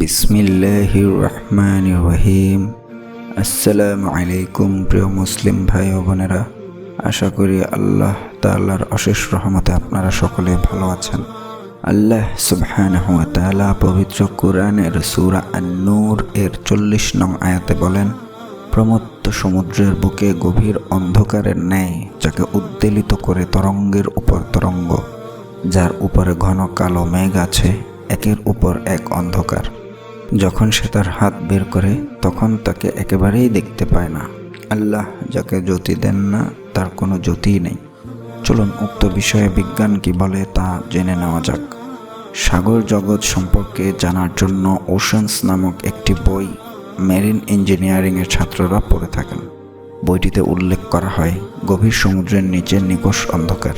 বিসমিল্লাহ রহমান রহিম আসসালামু আলাইকুম প্রিয় মুসলিম ভাই ও বোনেরা। আশা করি আল্লাহ তাআলার অশেষ রহমতে আপনারা সকলে ভালো আছেন। আল্লাহ সুবহানাহু ওয়া তাআলা পবিত্র কোরআনের সূরা আন-নূর এর চল্লিশ নং আয়াতে বলেন, প্রমত্ত সমুদ্রের বুকে গভীর অন্ধকারের ন্যায় যাকে উদ্বেলিত করে তরঙ্গের উপর তরঙ্গ, যার উপরে ঘন কালো মেঘ আছে, একের উপর এক অন্ধকার। যখন সে তার হাত বের করে, তখন তাকে একেবারেই দেখতে পায় না। আল্লাহ যাকে জ্যোতি দেন না, তার কোনো জ্যোতিই নেই। চলুন, উক্ত বিষয়ে বিজ্ঞান কি বলে তা জেনে নেওয়া যাক। সাগর জগৎ সম্পর্কে জানার জন্য ওশানস নামক একটি বই মেরিন ইঞ্জিনিয়ারিংয়ের ছাত্ররা পড়ে থাকেন। বইটিতে উল্লেখ করা হয়, গভীর সমুদ্রের নিচে নিকষ অন্ধকার।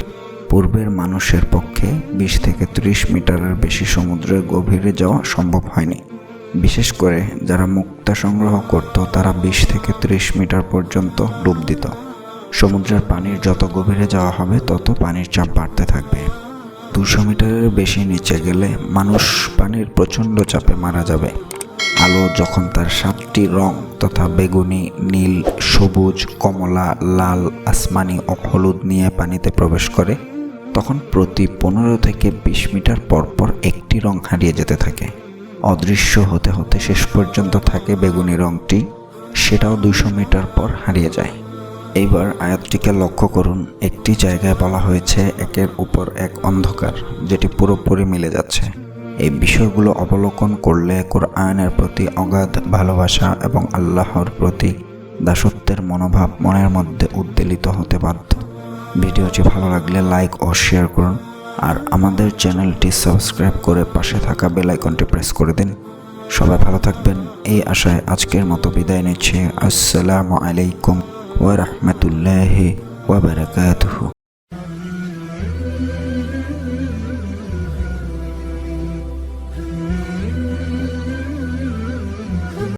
পূর্বের মানুষের পক্ষে বিশ থেকে ত্রিশ মিটারের বেশি সমুদ্রের গভীরে যাওয়া সম্ভব হয়নি। বিশেষ করে যারা মুক্তা সংগ্রহ করত, তারা বিশ থেকে ত্রিশ মিটার পর্যন্ত ডুব দিত। সমুদ্রের পানির যত গভীরে যাওয়া হবে, তত পানির চাপ বাড়তে থাকবে। দুশো মিটারের বেশি নিচে গেলে মানুষ পানির প্রচণ্ড চাপে মারা যাবে। আলো যখন তার সাতটি রং তথা বেগুনি, নীল, সবুজ, কমলা, লাল, আসমানি ও হলুদ নিয়ে পানিতে প্রবেশ করে, তখন প্রতি পনেরো থেকে বিশ মিটার পর পর একটি রং হারিয়ে যেতে থাকে। অদৃশ্য হতে হতে শেষ পর্যন্ত থাকে বেগুনি রংটি, সেটাও দুশো মিটার পর হারিয়ে যায়। এইবার আয়াতটিকে লক্ষ্য করুন। একটি জায়গায় বলা হয়েছে, একের উপর এক অন্ধকার, যেটি পুরোপুরি মিলে যাচ্ছে। এই বিষয়গুলো অবলোকন করলে কোরআনের প্রতি অগাধ ভালোবাসা এবং আল্লাহর প্রতি দাসত্বের মনোভাব মনের মধ্যে উদ্বেলিত হতে বাধ্য। ভিডিওটি ভালো লাগলে লাইক ও শেয়ার করুন। আর আমাদের চ্যানেলটি সাবস্ক্রাইব করে পাশে থাকা বেল আইকনটি প্রেস করে দিন। সবাই ভালো থাকবেন। এই আশায় আজকের মতো বিদায় নিচ্ছি। আসসালামু আলাইকুম ওয়া রাহমাতুল্লাহি ওয়া বারাকাতুহু।